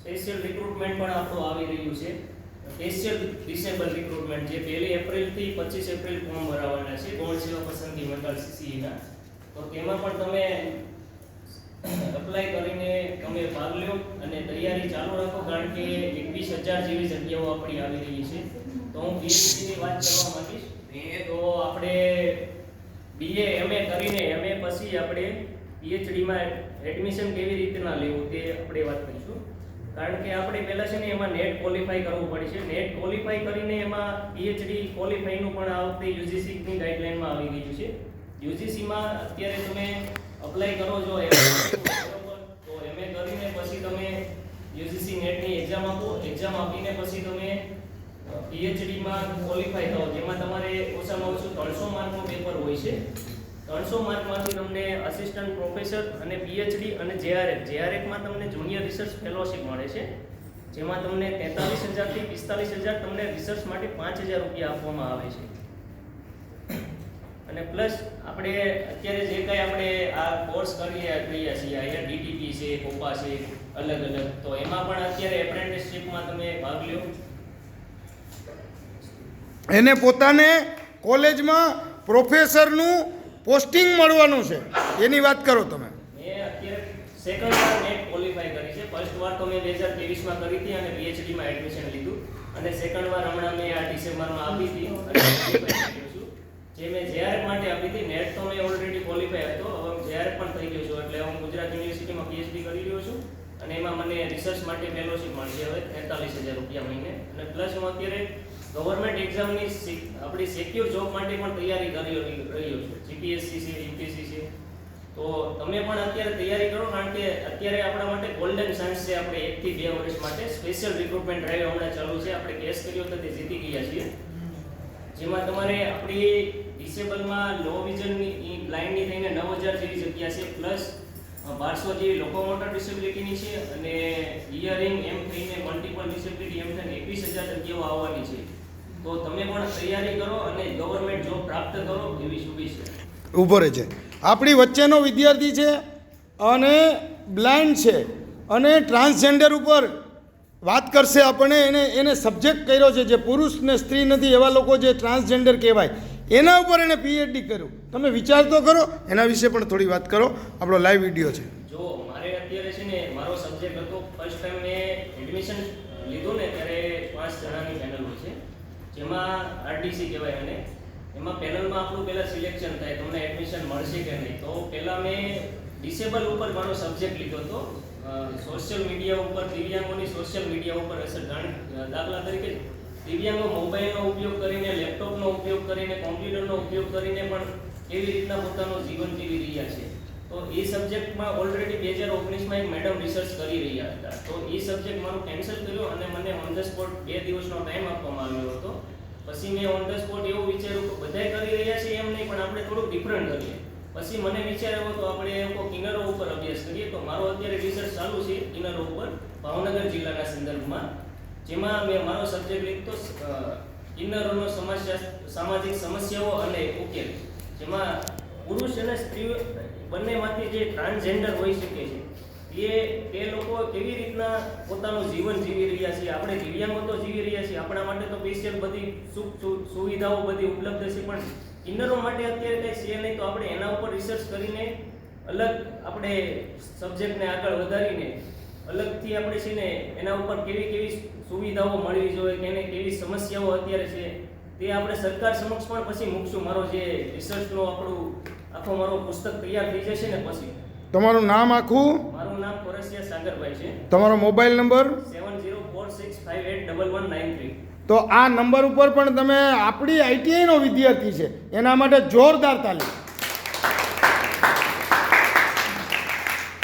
Special recruitment પણ આપણું આવી રહ્યું છે. સ્પેશિયલ ડિસેબલ રિક્રુટમેન્ટ જે પહેલી એપ્રિલથી પચીસ એપ્રિલ ફોર્મ ભરાવાના છે, ગૌણ સેવા પસંદગી મંડળ સીસીઈના તો તેમાં પણ તમે એપ્લાય કરીને તમે ભાગ લો અને તૈયારી ચાલુ રાખો, કારણ કે એકવીસ હજાર જેવી જગ્યાઓ આપણી આવી રહી છે. તો હું પીએચડીની વાત કરવા માંગીશ. તો આપણે બીએ એમએ કરીને એમએ પછી આપણે પીએચડીમાં એડમિશન કેવી રીતના લેવું તે આપણે વાત કરીશું. કારણ કે આપણે પહેલા છે ને એમાં નેટ ક્વોલિફાય કરવું પડે છે. નેટ ક્વોલિફાય કરીને એમાં પીએચડી ક્વોલિફાઈનું પણ આ વખતે યુજીસીની ગાઈડલાઈનમાં આવી ગયું છે. યુજીસીમાં અત્યારે તમે અપ્લાય કરો છો તો એમએ કરીને પછી તમે યુજીસી નેટની એક્ઝામ આપો. એક્ઝામ આપીને પછી તમે પીએચડીમાં ક્વોલિફાય થાઓ. જેમાં તમારે ઓછામાં ઓછું ત્રણસો માર્કનું પેપર હોય છે. ત્રણસો માર્કમાંથી તમને અસિસ્ટન્ટ પ્રોફેસર અને પીએચડી અને જેઆરએફ જેઆરએફમાં તમને જુનિયર રિસર્ચ ફેલોશિપ મળે છે. જેમાં તમને તેતાલીસ હજારથી પિસ્તાલીસ હજાર તમને રિસર્ચ માટે પાંચ હજાર રૂપિયા આપવામાં આવે છે. અને પ્લસ આપણે અત્યારે જે કંઈ આપણે આ કોર્સ કરી રહ્યા છીએ અહીંયા ડીટીપી છે કોપા છે, અલગ અલગ. તો એમાં પણ અત્યારે એપ્રેન્ટિસશીપમાં તમે ભાગ લ્યો. એને પોતાને કોલેજમાં પ્રોફેસરનું પોસ્ટિંગ મળવાનું છે. એની વાત કરો તમે. સેકન્ડ વાર નેટ ક્વોલિફાય કરી છે. ફર્સ્ટ વાર તો બે હજાર ત્રેવીસમાં કરી હતી અને પીએચડીમાં એડમિશન લીધું. અને સેકન્ડ વાર હમણાં મેં આ ડિસેમ્બરમાં આપી હતી. જે મેં જેઆરએફ માટે આપી હતી નેટ તો ઓલરેડી ક્વોલિફાય હતો. હવે જેઆરએફ પણ થઈ ગયો છું. એટલે હું ગુજરાત યુનિવર્સિટીમાં પીએચડી કરી રહ્યો છું. અને એમાં મને રિસર્ચ માટે ફેલોશિપ મળશે હવે, તેતાલીસ હજાર રૂપિયા મહિને. અને પ્લસ હું અત્યારે ગવર્મેન્ટ એક્ઝામની આપણી સિક્યોર જોબ માટે પણ તૈયારી કરી રહ્યો છે. જીપીએસસી છે યુપીએસસી છે. તો તમે પણ અત્યારે તૈયારી કરો, કારણ કે અત્યારે આપણા માટે ગોલ્ડન ચાન્સ છે આપણે એકથી બે વર્ષ માટે. સ્પેશિયલ રિક્રુટમેન્ટ ડ્રાઈવ હમણાં ચાલુ છે. આપણે કેસ કર્યો તો તે જીતી ગયા છીએ. જેમાં તમારે આપણી ડિસેબલમાં લો વિઝનની બ્લાઇન્ડની થઈને નવ હજાર જેવી જગ્યા છે. પ્લસ બારસો જેવી લોકોમોટર ડિસેબિલિટીની છે અને હિયરિંગ એમ થઈને મલ્ટિપલ ડિસેબિલિટી એમ થઈને એકવીસ હજાર જગ્યાઓ આવવાની છે. તો તમે પણ તૈયારી કરો અને ગવર્મેન્ટ જોબ પ્રાપ્ત કરો એવી શુભેચ્છા. ઊભો રહે છે આપણી વચ્ચેનો વિદ્યાર્થી છે અને બ્લાઇન્ડ છે અને ટ્રાન્સજેન્ડર ઉપર વાત કરશે આપણે. એને એને સબ્જેક્ટ કર્યો છે જે પુરુષ ને સ્ત્રી નથી એવા લોકો જે ટ્રાન્સજેન્ડર કહેવાય એના ઉપર એણે પીએચડી કર્યું. તમે વિચાર તો કરો એના વિશે પણ થોડી વાત કરો. આપણો લાઈવ વીડિયો છે. જો મારે અત્યારે છે ને મારો સબ્જેક્ટ હતો ફર્સ્ટ ટાઈમ મેં એડમિશન જેમાં આરટીસી કહેવાય અને એમાં પેનલમાં આપણું પહેલાં સિલેક્શન થાય, તમને એડમિશન મળશે કે નહીં. તો પહેલાં મેં ડિસેબલ ઉપર મારો સબ્જેક્ટ લીધો હતો. સોશિયલ મીડિયા ઉપર, દિવ્યાંગોની સોશિયલ મીડિયા ઉપર અસર જાણ દાખલા તરીકે દિવ્યાંગો મોબાઈલનો ઉપયોગ કરીને, લેપટોપનો ઉપયોગ કરીને, કોમ્પ્યુટરનો ઉપયોગ કરીને પણ કેવી રીતના પોતાનું જીવન જીવી રહ્યા છે. તો એ સબ્જેક્ટમાં ઓલરેડી બે હજાર ઓગણીસમાં એક મેડમ રિસર્ચ કરી રહ્યા હતા. તો એ સબ્જેક્ટ મારો કેન્સલ કર્યો અને મને ઓન ધ સ્પોટ બે દિવસનો ટાઈમ આપવામાં આવ્યો હતો. પછી મેં ઓન ધ સ્પોટ એવું વિચાર્યું કે બધાય કરી રહ્યા છે એમ નહીં, પણ આપણે થોડુંક ડિફરન્ટ કરીએ. પછી મને વિચાર આવ્યો તો આપણે લોકો કિન્નરો ઉપર અભ્યાસ કરીએ. તો મારો અત્યારે રિસર્ચ ચાલુ છે કિનારો ઉપર, ભાવનગર જિલ્લાના સંદર્ભમાં. જેમાં મેં મારો સબ્જેક્ટ લીધો કિન્નરોનો સમસ્યા સામાજિક સમસ્યાઓ અને ઉકેલ. જેમાં પુરુષ અને સ્ત્રી બંનેમાંથી જે ટ્રાન્સજેન્ડર હોઈ શકે છે, એ તે લોકો કેવી રીતના પોતાનું જીવન જીવી રહ્યા છે? આપણે દિવ્યાંગો તો જીવી રહ્યા છીએ, આપણા માટે તો સ્પેશિયલ બધી સુખ સુવિધાઓ બધી ઉપલબ્ધ છે, પણ કિન્નરો માટે અત્યારે કંઈ છે નહીં, તો આપણે એના ઉપર રિસર્ચ કરીને અલગ આપણે સબ્જેક્ટને આગળ વધારીને અલગથી આપણે છે ને એના ઉપર કેવી કેવી સુવિધાઓ મળવી જોઈએ કે એને કેવી સમસ્યાઓ અત્યારે છે તે આપણે સરકાર સમક્ષ પણ પછી મૂકશું. મારો જે રિસર્ચનો આપણું આખો મારો પુસ્તક તૈયાર થઈ જશે ને પછી. તમારું નામ આખું? મારું નામ કોરસિયા સાગરભાઈ છે. તમારો mobile number? Seven zero four six five eight double one nine three. તો આ નંબર ઉપર પણ તમે આપણી આઈટીઆઈનો વિદ્યાર્થી છે. એના માટે જોરદાર તાલીમ.